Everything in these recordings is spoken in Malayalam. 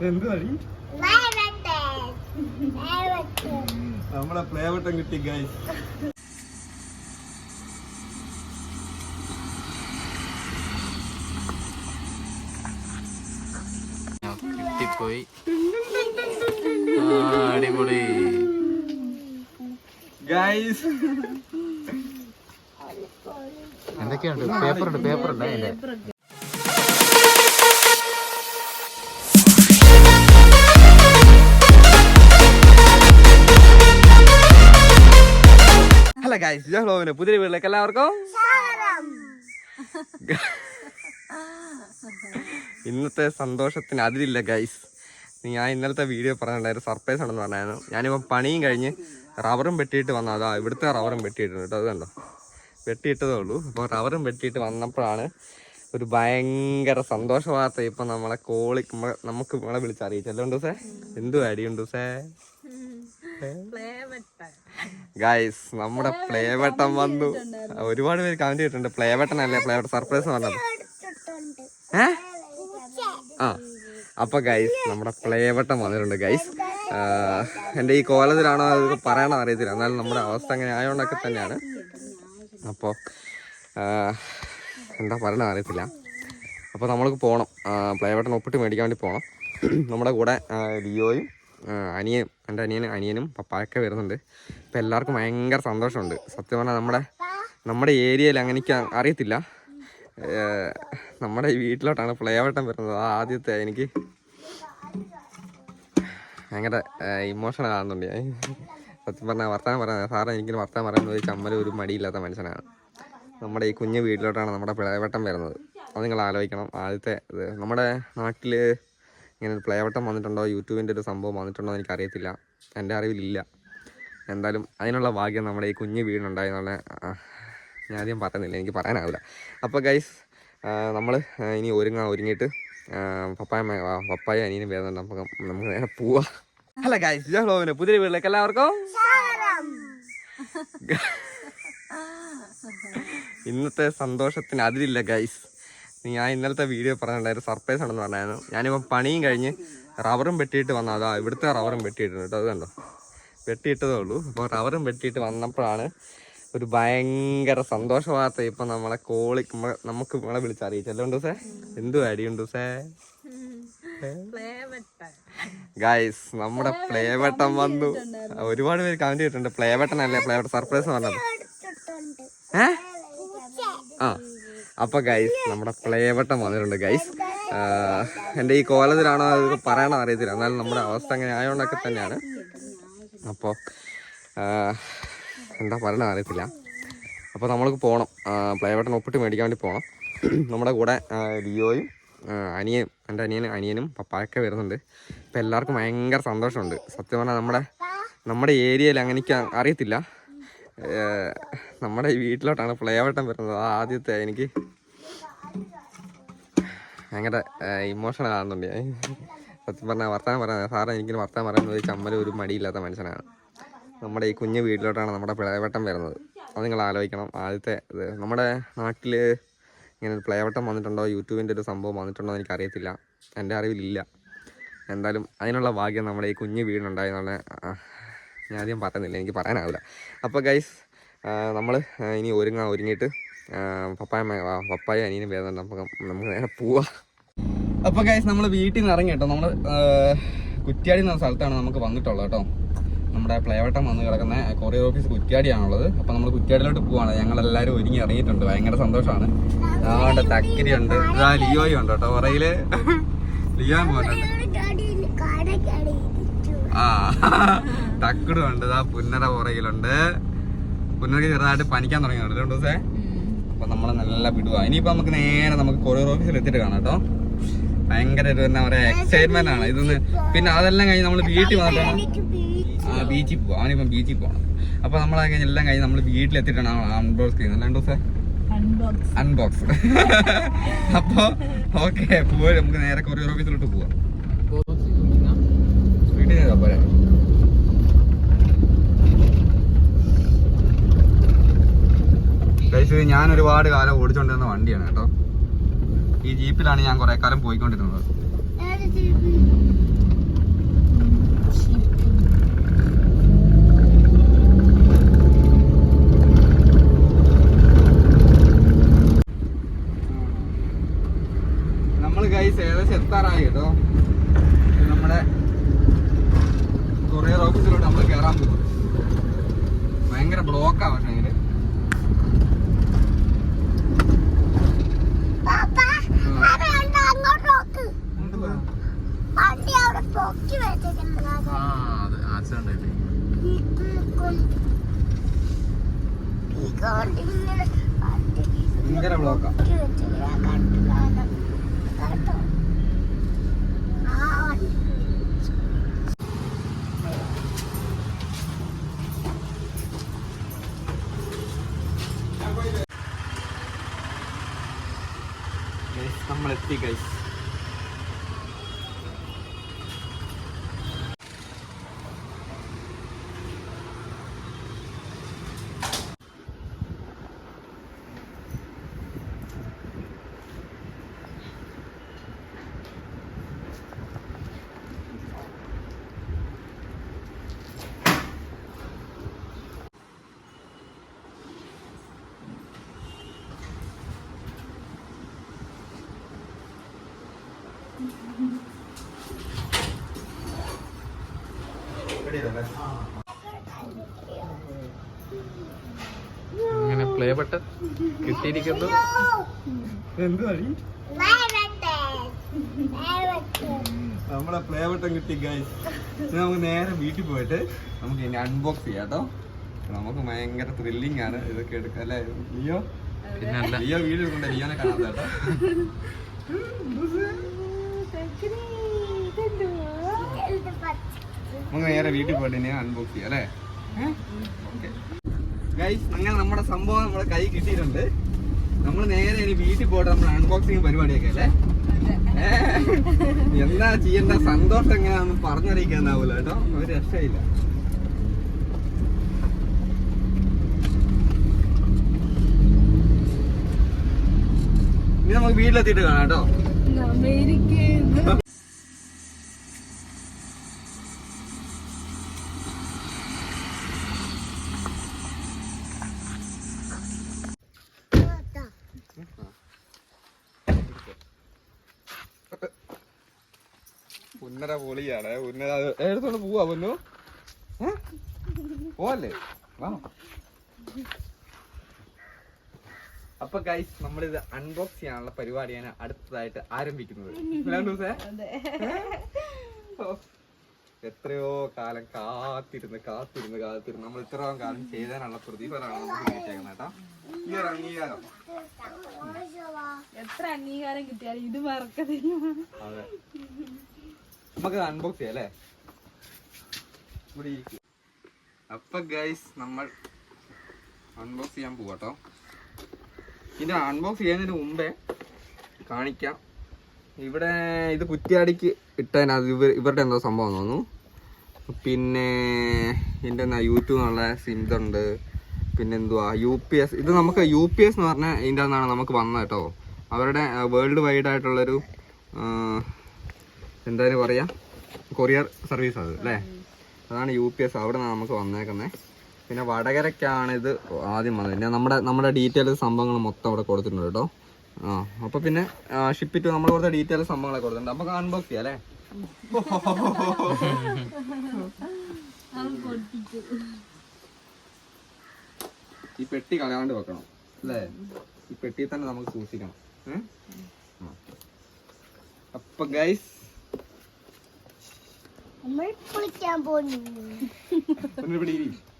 എന്ത് വഴി നമ്മളെ പ്ലേവട്ടം കിട്ടി ഗൈസ് കിട്ടിപ്പോയി. അടിപൊളി. ഗൈസ് എന്തൊക്കെയുണ്ട്? പേപ്പർ ഉണ്ട് പേപ്പർ ഉണ്ട് അതിന്റെ ഹലോ ഗൈസ് ഞാൻ ഹ്ലോവിന് പുതിയ വീട്ടിലേക്ക് എല്ലാവർക്കും ഇന്നത്തെ സന്തോഷത്തിന് അതിലില്ല ഗൈസ് ഞാൻ ഇന്നലത്തെ വീഡിയോ പറഞ്ഞിട്ടുണ്ടായിരുന്നു സർപ്രൈസ് ആണെന്ന് പറഞ്ഞായിരുന്നു. ഞാനിപ്പം പണിയും കഴിഞ്ഞ് റബ്ബറും വെട്ടിയിട്ട് വന്ന അതാ ഇവിടുത്തെ റബ്ബറും വെട്ടിയിട്ടുണ്ട് കേട്ടോ അത് കണ്ടോ? വെട്ടിയിട്ടതേ ഉള്ളൂ. അപ്പോൾ റബ്ബറും വെട്ടിയിട്ട് വന്നപ്പോഴാണ് ഒരു ഭയങ്കര സന്തോഷ വാർത്ത ഇപ്പം നമ്മളെ കോളി നമുക്ക് നമ്മളെ വിളിച്ചറിയിച്ചല്ലോ ഉണ്ടൂസേ? എന്തു അടിയുണ്ടൂസേ ഗൈസ് നമ്മുടെ പ്ലേവട്ടം വന്നു. ഒരുപാട് പേര് കമന്റ് ചെയ്തിട്ടുണ്ട്. പ്ലേവട്ടൻ അല്ലേ? പ്ലേവട്ടൻ സർപ്രൈസ് പറഞ്ഞത് ഏ? ആ. അപ്പൊ ഗൈസ് നമ്മുടെ പ്ലേവട്ടം വന്നിട്ടുണ്ട് ഗൈസ് എന്റെ ഈ കോലത്തിലാണോ അത് പറയണോ അറിയത്തില്ല. എന്നാലും നമ്മുടെ അവസ്ഥ അങ്ങനെ ആയതുകൊണ്ടൊക്കെ തന്നെയാണ്. അപ്പോൾ എന്താ പറയണ അറിയത്തില്ല. അപ്പോൾ നമ്മൾക്ക് പോകണം പ്ലേവട്ടൻ ഒപ്പിട്ട് മേടിക്കാൻ വേണ്ടി പോകണം നമ്മുടെ കൂടെ ലിയോയും ആ, അനിയനും എന്റെ അനിയനും അനിയനും പപ്പായൊക്കെ വരുന്നുണ്ട്. ഇപ്പം എല്ലാവർക്കും ഭയങ്കര സന്തോഷമുണ്ട്. സത്യം പറഞ്ഞാൽ നമ്മുടെ നമ്മുടെ ഏരിയയിൽ അങ്ങനെ അറിയത്തില്ല. നമ്മുടെ വീട്ടിലോട്ടാണ് പ്ലേവട്ടം വരുന്നത്. ആ ആദ്യത്തെ എനിക്ക് ഭയങ്കര ഇമോഷണൽ ആകുന്നുണ്ട് സത്യം പറഞ്ഞാൽ വർത്താനം പറയാൻ സാറേ എനിക്ക് വർത്താനം പറയുന്നത് ഒരു ചമ്മൽ ഒരു മടിയില്ലാത്ത മനുഷ്യനാണ്. നമ്മുടെ ഈ കുഞ്ഞു വീട്ടിലോട്ടാണ് നമ്മുടെ പിളയവട്ടം വരുന്നത്. അത് നിങ്ങൾ ആലോചിക്കണം. ആദ്യത്തെ നമ്മുടെ നാട്ടിൽ ഇങ്ങനെ ഒരു പ്ലേവട്ടം വന്നിട്ടുണ്ടോ? യൂട്യൂബിന്റെ ഒരു സംഭവം വന്നിട്ടുണ്ടോ എന്ന് എനിക്കറിയത്തില്ല. എന്റെ അറിവിലില്ല. എന്തായാലും അതിനുള്ള ഭാഗ്യം നമ്മുടെ ഈ കുഞ്ഞു വീടുണ്ടായി എന്നുള്ള ഞാൻ ആദ്യം പറയുന്നില്ല. എനിക്ക് പറയാനാവില്ല. അപ്പോൾ ഗൈസ് നമ്മൾ ഇനി ഒരുങ്ങാ ഒരുങ്ങിയിട്ട് പപ്പായ പപ്പായ അനിയനും വരുന്നുണ്ട്. നമുക്ക് നമുക്ക് നേരെ പോവാം. അല്ല ഗൈസ് ഹ്ലോവിന് പുതിയ വീട്ടിലേക്ക് എല്ലാവർക്കും. ഇന്നത്തെ സന്തോഷത്തിന് അതിലില്ല ഗൈസ് ഞാൻ ഇന്നലത്തെ വീഡിയോ പറഞ്ഞിട്ടുണ്ടായിരുന്നു സർപ്രൈസ് ആണെന്ന് പറഞ്ഞായിരുന്നു. ഞാനിപ്പം പണിയും കഴിഞ്ഞ് റബ്ബറും വെട്ടിയിട്ട് വന്ന അതാ ഇവിടുത്തെ റബ്ബറും വെട്ടിയിട്ടുണ്ട് കേട്ടോ അത് കണ്ടോ വെട്ടിയിട്ടതേ ഉള്ളൂ. അപ്പോൾ റബ്ബറും വെട്ടിയിട്ട് വന്നപ്പോഴാണ് ഒരു ഭയങ്കര സന്തോഷ വാർത്ത ഇപ്പം നമ്മളെ കോളി നമുക്ക് നമ്മളെ- വിളിച്ചറിയിച്ചല്ലോ ഉണ്ടൂസേ? എന്തു അടിയുണ്ടൂസേ ഗൈസ് നമ്മുടെ പ്ലേവട്ടൻ വന്നു. ഒരുപാട് പേര് കമന്റ് ചെയ്തിട്ടുണ്ട്. പ്ലേവട്ടൻ അല്ലേ പ്ലേവട്ടൻ സർപ്രൈസ് പറഞ്ഞത്. ഏ? ആ. അപ്പൊ ഗൈസ് നമ്മുടെ പ്ലേവട്ടം വന്നിട്ടുണ്ട് ഗൈസ് എന്റെ ഈ കോലത്തിലാണോ അത് പറയണോ അറിയത്തില്ല. എന്നാലും നമ്മുടെ അവസ്ഥ അങ്ങനെ ആയതുകൊണ്ടൊക്കെ തന്നെയാണ്. അപ്പോൾ എന്താ പറയണ അറിയത്തില്ല. അപ്പോൾ നമ്മൾക്ക് പോകണം പ്ലേവട്ടൻ ഒപ്പിട്ട് മേടിക്കാൻ വേണ്ടി പോകണം നമ്മുടെ കൂടെ ലിയോയും അനിയനും എന്റെ അനിയനും അനിയനും പപ്പായൊക്കെ വരുന്നുണ്ട്. ഇപ്പം എല്ലാവർക്കും ഭയങ്കര സന്തോഷമുണ്ട്. സത്യം പറഞ്ഞാൽ നമ്മുടെ നമ്മുടെ ഏരിയയിൽ അങ്ങനെ എനിക്ക് അറിയത്തില്ല നമ്മുടെ ഈ വീട്ടിലോട്ടാണ് പ്ലേവട്ടം വരുന്നത്. ആദ്യത്തെ എനിക്ക് ഭയങ്കര ഇമോഷണൽ ആകുന്നുണ്ട് ഞാൻ സത്യം പറഞ്ഞാൽ വർത്താനം പറയാൻ സാറേ എനിക്ക് വർത്താനം പറയുന്നത് ചമ്മൽ ഒരു മടിയില്ലാത്ത മനുഷ്യനാണ്. നമ്മുടെ ഈ കുഞ്ഞു വീട്ടിലോട്ടാണ് നമ്മുടെ പ്ലേവട്ടം വരുന്നത്. അത് നിങ്ങൾ ആലോചിക്കണം. ആദ്യത്തെ നമ്മുടെ നാട്ടിൽ ഇങ്ങനെ ഒരു പ്ലേവട്ടം വന്നിട്ടുണ്ടോ? യൂട്യൂബിന്റെ ഒരു സംഭവം വന്നിട്ടുണ്ടോ എന്ന് എനിക്കറിയത്തില്ല. എന്റെ അറിവിലില്ല. എന്തായാലും അതിനുള്ള ഭാഗ്യം നമ്മുടെ ഈ കുഞ്ഞു വീടുണ്ടായി എന്നുള്ള ഞാൻ ആദ്യം പറയുന്നില്ല എനിക്ക് പറയാനാവില്ല. അപ്പോൾ ഗൈസ് നമ്മൾ ഇനി ഒരുങ്ങാ ഒരുങ്ങിയിട്ട് പപ്പായ പപ്പായ അനിയനും വേദന നമുക്ക് നമുക്ക് നേരെ പോവാം. അപ്പോൾ ഗൈസ് നമ്മൾ വീട്ടിൽ നിന്ന് ഇറങ്ങി കേട്ടോ. നമ്മൾ കുറ്റ്യാടി എന്ന സ്ഥലത്താണ് നമുക്ക് വന്നിട്ടുള്ളത് കേട്ടോ. നമ്മുടെ പ്ലേവട്ടം വന്ന് കിടക്കുന്ന കൊറിയർ ഓഫീസ് കുറ്റ്യാടിയാണുള്ളത്. അപ്പോൾ നമ്മൾ കുറ്റ്യാടിയിലോട്ട് പോവാണ്. ഞങ്ങൾ ഞങ്ങളെല്ലാവരും ഒരുങ്ങി ഇറങ്ങിയിട്ടുണ്ട്. ഭയങ്കര സന്തോഷമാണ് അതുകൊണ്ട് തക്കരി ഉണ്ട്. ലിയോയും ഉണ്ട് കേട്ടോ. ഒറയിൽ ലിയോ പോകുന്നുണ്ട് ആ തക്കടും ഉണ്ട്. പുന്നര പുറകിലുണ്ട് പുന്നരക്ക് ചെറുതായിട്ട് പനിക്കാൻ തുടങ്ങിയുണ്ട് രണ്ടു ദിവസേ. അപ്പൊ നമ്മളെ നല്ല വിടുക ഇനിയിപ്പോ നമുക്ക് നേരെ നമുക്ക് കൊറിയർ ഓഫീസിൽ എത്തിയിട്ട് കാണാം കേട്ടോ. ഭയങ്കര ഒരു എന്താ പറയാ എക്സൈറ്റ്മെന്റ് ആണ്. ഇതൊന്ന് പിന്നെ അതെല്ലാം കഴിഞ്ഞ് നമ്മൾ വീട്ടിൽ വന്നിട്ടാണ് ആ ബീച്ചിൽ പോവാ. അവനിപ്പം ബീച്ചിൽ പോകണം അപ്പൊ നമ്മൾ കഴിഞ്ഞ എല്ലാം കഴിഞ്ഞ് നമ്മൾ വീട്ടിലെത്തിയിട്ടാണ് അൺബോക്സ് ചെയ്യുന്നത്. രണ്ടു ദിവസം? അൺബോക്സ് അപ്പൊ ഓക്കെ പോയി നമുക്ക് നേരെ കൊറിയർ ഓഫീസിലോട്ട് പോവാം. വീട്ടിൽ പോരെ. ഗൈസ് ഞാൻ ഒരുപാട് കാലം ഓടിച്ചോണ്ടിരുന്ന വണ്ടിയാണ് കേട്ടോ. ഈ ജീപ്പിലാണ് ഞാൻ കൊറേ കാലം പോയിക്കൊണ്ടിരുന്നത്. നമ്മൾ ഗൈസ് ഏകദേശം എത്താറായി കേട്ടോ. നമ്മുടെ കൊറിയർ ഓഫീസിലോട്ട് നമ്മൾ കയറാൻ പോകും ഭയങ്കര ബ്ലോക്കാണ് പക്ഷേ ഭയങ്കര ബ്ലോക്കാ നമ്മൾ എത്തി ഗൈസ് അങ്ങനെ പ്ലേ ബട്ടൺ കിട്ടിയിരിക്കുന്നു. നമ്മളെ പ്ലേ ബട്ടൺ കിട്ടി ഗൈസ് നമുക്ക് നേരെ വീട്ടിൽ പോയിട്ട് നമുക്ക് ഇനി അൺബോക്സ് ചെയ്യാം കേട്ടോ നമുക്ക് ഭയങ്കര ത്രില്ലിംഗ് ആണ് ഇതൊക്കെ എടുക്കാം അല്ലേ? ലിയോ? ലിയോ വീഡിയോ കൊണ്ട് ലിയോനെ കാണാത്ത കേട്ടോ നമുക്ക് നേരെ വീട്ടിൽ പോയിട്ട് അൺബോക്സ് ചെയ്യാം അല്ലേ? ഗൈസ് അങ്ങനെ നമ്മുടെ സംഭവം നമ്മുടെ കൈ കിട്ടിയിട്ടുണ്ട്. നമ്മൾ നേരെ ഇനി വീട്ടിൽ പോയിട്ട് നമ്മൾ അൺബോക്സിങ് പരിപാടിയൊക്കെ അല്ലേ? എന്താ ചെയ്യേണ്ട സന്തോഷം എങ്ങനെയാണെന്ന് പറഞ്ഞറിയിക്കാനാവൂല കേട്ടോ. ഒരു രക്ഷയില്ല. ഇനി നമുക്ക് വീട്ടിലെത്തിയിട്ട് കാണാം കേട്ടോ. ഉന്നര പൊളിയാണ്. ഉന്നര എടുത്തോണ്ട് പോവാ പൊന്നു? പോവല്ലേ? വാ. അപ്പൊ ഗൈസ് നമ്മളിത് അൺബോക്സ് ചെയ്യാനുള്ള പരിപാടിയാണ് അടുത്തതായിട്ട് ആരംഭിക്കുന്നത്. എത്രയോ കാലം കാത്തിരുന്ന് കാത്തിരുന്ന് കാത്തിരുന്ന് നമ്മൾ ഇത്രയും കാലം ചെയ്താനുള്ള പ്രതിഫലമാണ് നമ്മൾ കിട്ടിയേക്കുന്നത് കേട്ടോ. ഈ ഒരു അംഗീകാരം. എത്ര അംഗീകാരം കിട്ടിയാലും ഇത് മറക്കത്തില്ല അതെ. നമുക്ക് അൺബോക്സ് ചെയ്യാം അല്ലേ? ഇവിടെ. അപ്പൊ ഗൈസ് നമ്മൾ അൺബോക്സ് ചെയ്യാൻ പോവാട്ടോ. ഇതിന്റെ അൺബോക്സ് ചെയ്യുന്നതിന് മുമ്പേ കാണിക്കാം. ഇവിടെ ഇത് കുറ്റിയാടിക്ക് ഇട്ടതിനകത്ത് ഇവർ ഇവരുടെ എന്തോ സംഭവം തോന്നുന്നു. പിന്നെ ഇതിന്റെ എന്നാ യൂട്യൂബ് എന്നുള്ള സിന്തുണ്ട് പിന്നെ എന്തുവാ? യു പി എസ് ഇത് നമുക്ക് യു പി എസ് എന്ന് പറഞ്ഞാൽ ഇതിന്റെ നിന്നാണ് നമുക്ക് വന്നത് കേട്ടോ. അവരുടെ വേൾഡ് വൈഡ് ആയിട്ടുള്ളൊരു എന്തായാലും പറയാ? കൊറിയർ സർവീസ് അത് അല്ലേ? അതാണ് യു പി എസ് അവിടെ നിന്നാണ് നമുക്ക് വന്നേക്കുന്നത് പിന്നെ വടകരക്കാണ് ഇത് ആദ്യം വന്നത്. പിന്നെ നമ്മുടെ നമ്മുടെ ഡീറ്റെയിൽ സംഭവങ്ങൾ മൊത്തം അവിടെ കൊടുത്തിട്ടുണ്ട് കേട്ടോ. ആ അപ്പൊ പിന്നെ ഷിപ്പിറ്റ് നമ്മൾ കൊടുത്ത ഡീറ്റെയിൽ സംഭവങ്ങളൊക്കെ കൊടുത്തിട്ടുണ്ട്. നമുക്ക് അൺബോക്സ് ചെയ്യാം അല്ലേ? ഈ പെട്ടി കളയാണ്ട് വെക്കണം അല്ലേ? ഈ പെട്ടി തന്നെ നമുക്ക് സൂക്ഷിക്കണം. അപ്പൊ ഗൈസ് നമ്മൾ കുളിക്കാൻ പോകുന്നു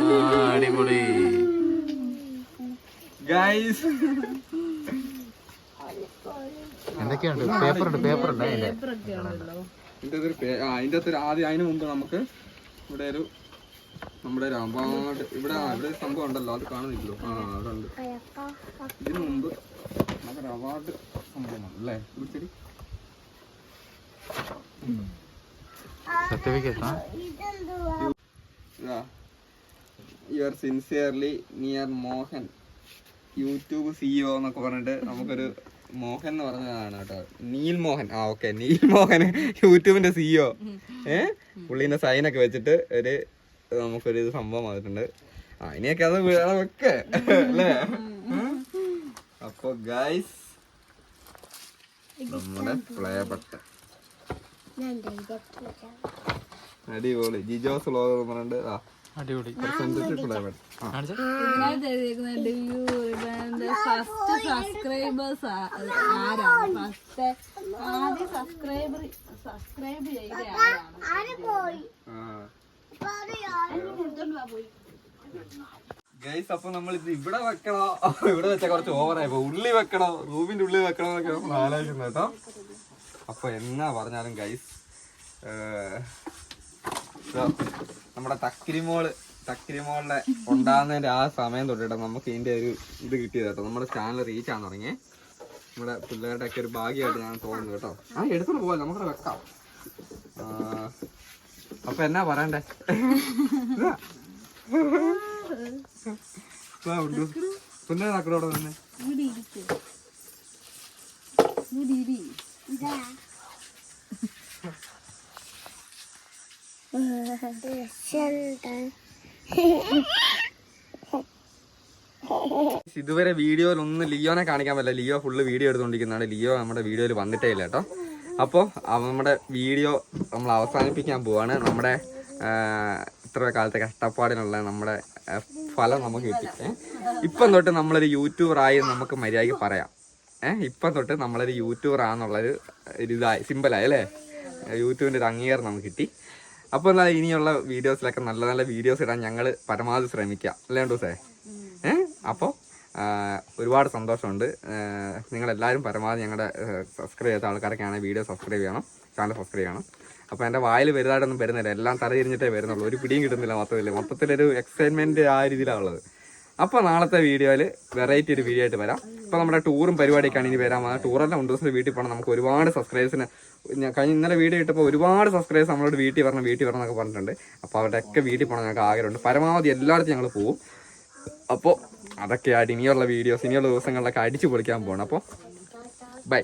ആ അടിപൊളി. ഗൈസ് എന്തൊക്കെയുണ്ട്? പേപ്പർ ഉണ്ട് പേപ്പർ ഉണ്ട് അതിന്റെ അകത്ത് ആദ്യം അതിന് മുമ്പ് നമുക്ക് ഇവിടെ ഒരു നമ്മുടെ ഒരു അവാർഡ് ഇവിടെ ഇവിടെ ഒരു സംഭവം ഉണ്ടല്ലോ അത് കാണുന്നില്ലല്ലോ. ആ അവിടെ ഉണ്ട് ഇതിനു മുമ്പ് നമുക്ക് അവാർഡ് സംഭവമാണ് അല്ലേ വിളിച്ചടി. Certificate? Your sincerely Neal Mohan. YouTube CEO എന്നൊക്കെ പറഞ്ഞിട്ട് നമുക്കൊരു മോഹൻ എന്ന് പറഞ്ഞതാണ് കേട്ടോ. നീൽ മോഹൻ. ആ ഓക്കെ നീൽ മോഹൻ. യൂട്യൂബിന്റെ സിഇഒ ഏ? പുള്ളീന്റെ സൈനൊക്കെ വെച്ചിട്ട് ഒരു നമുക്കൊരു ഇത് സംഭവം വന്നിട്ടുണ്ട്. ആ ഇനിയൊക്കെ അത് വെക്ക്. അല്ലേ? അപ്പൊ ഗൈസ് നമ്മുടെ പ്ലേ ബട്ടൺ ഞാൻ ദേ ഇതൊക്കെ വെക്കാം. അടിപൊളി. ജിജോസ് ലോകം എന്ന് പറഞ്ഞിട്ട് ആ. അടിപൊളി ഫസ്റ്റ് സബ്സ്ക്രൈബേഴ്സ് ആരാണ്? ഫസ്റ്റ് ആദ്യം സബ്സ്ക്രൈബർ സബ്സ്ക്രൈബ് ചെയ്ത ഗൈസ് അപ്പൊ നമ്മൾ ഇത് ഇവിടെ വെക്കണോ? ഇവിടെ വെച്ച കുറച്ച് ഓവറായി ഉള്ളി വെക്കണോ? റൂമിന്റെ ഉള്ളിൽ വെക്കണോ എന്നൊക്കെ നമ്മൾ ആലോചിക്കുന്നത് കേട്ടോ. അപ്പൊ എന്നാ പറഞ്ഞാലും ഗൈസ് നമ്മുടെ തക്കിരിമോൾ തക്കിരിമോളിലെ ഉണ്ടാകുന്നതിന്റെ ആ സമയം തൊട്ടിട്ട് നമുക്ക് ഇതിന്റെ ഒരു ഇത് കിട്ടിയത് കേട്ടോ. നമ്മുടെ ചാനൽ റീച്ച് ആകാൻ തുടങ്ങി. നമ്മുടെ പിള്ളേരുടെ ഒക്കെ ഒരു ഭാഗ്യമായിട്ട് ഞാൻ തോന്നുന്നു കേട്ടോ. ആ എടുത്തോണ്ട് പോകാം നമുക്ക് വെക്കാം. അപ്പൊ എന്നാ പറയണ്ടേ. പിന്നെ നക്കടോടെ തന്നെ ഇതുവരെ വീഡിയോയിൽ ഒന്നും ലിയോനെ കാണിക്കാൻ പറ്റില്ല. ലിയോ ഫുള്ള് വീഡിയോ എടുത്തുകൊണ്ടിരിക്കുന്നതാണ്. ലിയോ നമ്മുടെ വീഡിയോയിൽ വന്നിട്ടേ ഇല്ല കേട്ടോ. അപ്പോൾ നമ്മുടെ വീഡിയോ നമ്മൾ അവസാനിപ്പിക്കാൻ പോവാണ്. നമ്മുടെ ഇത്ര കാലത്തെ കഷ്ടപ്പാടിനുള്ള നമ്മുടെ ഫലം നമുക്ക് കിട്ടി. ഇപ്പം തൊട്ട് നമ്മളൊരു എന്ന് നമുക്ക് മര്യാദയ്ക്ക് പറയാം. ഏഹ് ഇപ്പം തൊട്ട് നമ്മളൊരു യൂട്യൂബർ ആണെന്നുള്ളൊരു ഒരു ഇതായി സിമ്പിളായി അല്ലേ? യൂട്യൂബിന്റെ ഒരു അംഗീകാരം നമുക്ക് കിട്ടി. അപ്പോൾ എന്നാൽ ഇനിയുള്ള വീഡിയോസിലൊക്കെ നല്ല നല്ല വീഡിയോസ് ഇടാൻ ഞങ്ങൾ പരമാവധി ശ്രമിക്കാം അല്ലേ ദിവസേ ഏഹ് അപ്പോൾ ഒരുപാട് സന്തോഷമുണ്ട്. നിങ്ങളെല്ലാവരും പരമാവധി ഞങ്ങളുടെ സബ്സ്ക്രൈബ് ചെയ്ത ആൾക്കാരൊക്കെയാണെങ്കിൽ വീഡിയോ സബ്സ്ക്രൈബ് ചെയ്യണം ചാനൽ സബ്സ്ക്രൈബ് ചെയ്യണം. അപ്പോൾ എന്റെ വായിൽ വലുതായിട്ടൊന്നും വരുന്നില്ല. എല്ലാം തലതിരിഞ്ഞിട്ടേ വരുന്നുള്ളൂ. ഒരു പിടിയും കിട്ടുന്നില്ല മൊത്തത്തിൽ മൊത്തത്തിലൊരു എക്സൈറ്റ്മെന്റ് ആ രീതിയിലാണ് ഉള്ളത്. അപ്പോൾ നാളത്തെ വീഡിയോയിൽ വെറൈറ്റി ഒരു വീഡിയോ ആയിട്ട് വരാം. ഇപ്പോൾ നമ്മുടെ ടൂറും പരിപാടിയൊക്കെയാണ് ഇനി വരാൻ പോകുന്നത് ടൂറെല്ലാം ഉണ്ട് ദിവസം വീട്ടിൽ പോകണം നമുക്ക് ഒരുപാട് സബ്സ്ക്രൈബേഴ്സിന് ഞാൻ കഴിഞ്ഞ ഇന്നലെ വീഡിയോ ഇട്ടപ്പോൾ ഒരുപാട് സബ്സ്ക്രൈബേഴ്സ് നമ്മളോട് വീട്ടിൽ വരണം വീട്ടിൽ വരണം എന്നൊക്കെ പറഞ്ഞിട്ടുണ്ട്. അപ്പോൾ അവരുടെയൊക്കെ വീട്ടിൽ പോകണം ഞങ്ങൾക്ക് ആഗ്രഹമുണ്ട്. പരമാവധി എല്ലായിടത്തും ഞങ്ങൾ പോകും അപ്പോൾ അതൊക്കെയായിട്ട് ഇനിയുള്ള വീഡിയോസ് ഇനിയുള്ള ദിവസങ്ങളിലൊക്കെ അടിച്ചു പൊളിക്കാൻ പോകണം അപ്പോൾ ബൈ